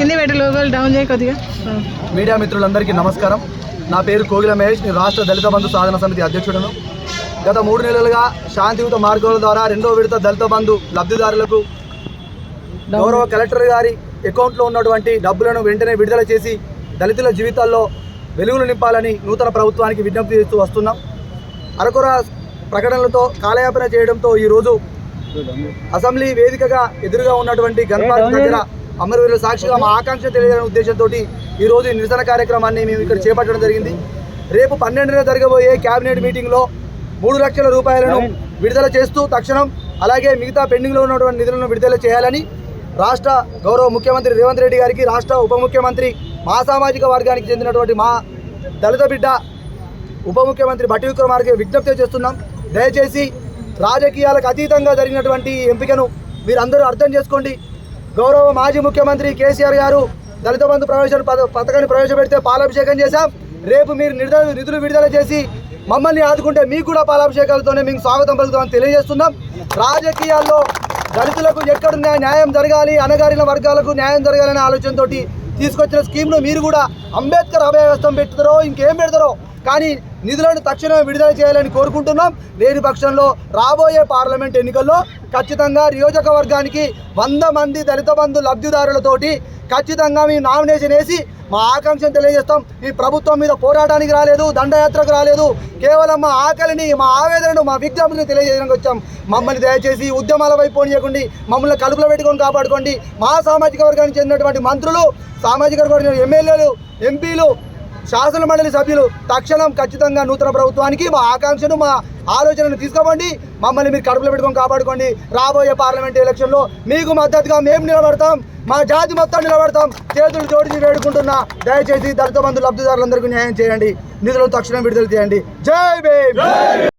కింద పెట్టి లోగోలు డౌన్ చేయ కొద్దిగా. మీడియా మిత్రులందరికీ నమస్కారం. నా పేరు కోగిల మహేష్ నేను రాష్ట్ర దళిత బంధు సాధన సమితి అధ్యక్షుడను. గత మూడు నెలలుగా శాంతియుత మార్గాల ద్వారా రెండో విడత దళిత బంధు లబ్ధిదారులకు గౌరవ కలెక్టర్ గారి అకౌంట్లో ఉన్నటువంటి డబ్బులను వెంటనే విడుదల చేసి దళితుల జీవితాల్లో వెలుగులు నింపాలని నూతన ప్రభుత్వానికి విజ్ఞప్తి చేస్తూ వస్తున్నాం. అరకొర ప్రకటనలతో కాలయాపన చేయడంతో ఈరోజు అసెంబ్లీ వేదికగా ఎదురుగా ఉన్నటువంటి గణపార్క్ దగ్గర అమరవీరుల సాక్షిగా మా ఆకాంక్ష తెలియజేయడం ఉద్దేశంతో ఈరోజు ఈ నిరసన కార్యక్రమాన్ని మేము ఇక్కడ చేపట్టడం జరిగింది. రేపు పన్నెండున జరగబోయే కేబినెట్ మీటింగ్లో మూడు లక్షల రూపాయలను విడుదల చేస్తూ తక్షణం అలాగే మిగతా పెండింగ్లో ఉన్నటువంటి నిధులను విడుదల చేయాలని రాష్ట్ర గౌరవ ముఖ్యమంత్రి రేవంత్ రెడ్డి గారికి రాష్ట్ర ఉప ముఖ్యమంత్రి మా సామాజిక వర్గానికి చెందినటువంటి మా దళిత బిడ్డ ఉప ముఖ్యమంత్రి భట్టి విక్రమార్కి విజ్ఞప్తి చేస్తున్నాం. దయచేసి రాజకీయాలకు అతీతంగా జరిగినటువంటి ఎంపికను మీరందరూ అర్థం చేసుకోండి. గౌరవ మాజీ ముఖ్యమంత్రి కేసీఆర్ గారు దళిత బంధు ప్రవేశ పథకాన్ని ప్రవేశపెడితే పాలాభిషేకం చేశాం. రేపు మీరు నిధుల నిధులు విడుదల చేసి మమ్మల్ని ఆదుకుంటే మీకు కూడా పాలాభిషేకాలతోనే మీకు స్వాగతం పలుకుతామని తెలియజేస్తున్నాం. రాజకీయాల్లో దళితులకు ఎక్కడున్నా న్యాయం జరగాలి అనగారిన వర్గాలకు న్యాయం జరగాలనే ఆలోచనతోటి తీసుకొచ్చిన స్కీమ్ను మీరు కూడా అంబేద్కర్ అభయవ్యవస్థం పెడతారో ఇంకేం పెడతారో కానీ నిధులను తక్షణమే విడుదల చేయాలని కోరుకుంటున్నాం. లేని పక్షంలో రాబోయే పార్లమెంట్ ఎన్నికల్లో ఖచ్చితంగా నియోజకవర్గానికి వంద మంది దళిత బంధు లబ్ధిదారులతోటి ఖచ్చితంగా మేము నామినేషన్ వేసి మా ఆకాంక్షను తెలియజేస్తాం. ఈ ప్రభుత్వం మీద పోరాటానికి రాలేదు దండయాత్రకు రాలేదు. కేవలం మా ఆకలిని మా ఆవేదనను మా విజ్ఞప్తిని తెలియజేయడానికి వచ్చాం. మమ్మల్ని దయచేసి ఉద్యమాల వైపు పోనీయకండి. మమ్మల్ని కలుపులో పెట్టుకొని కాపాడుకోండి. మా సామాజిక వర్గానికి చెందినటువంటి మంత్రులు సామాజిక వర్గానికి ఎమ్మెల్యేలు ఎంపీలు శాసన మండలి సభ్యులు తక్షణం ఖచ్చితంగా నూతన ప్రభుత్వానికి మా ఆకాంక్షను మా ఆలోచనను తీసుకోవండి మమ్మల్ని మీరు కడుపులో పెట్టుకొని కాపాడుకోండి. రాబోయే పార్లమెంట్ ఎలక్షన్లో మీకు మద్దతుగా మేము నిలబడతాం. మా జాతి మొత్తం నిలబడతాం. చేతులు జోడించి వేడుకుంటున్నా. దయచేసి దళిత బంధు లబ్ధిదారులందరికీ న్యాయం చేయండి. నిధులను తక్షణం విడుదల చేయండి. జై బే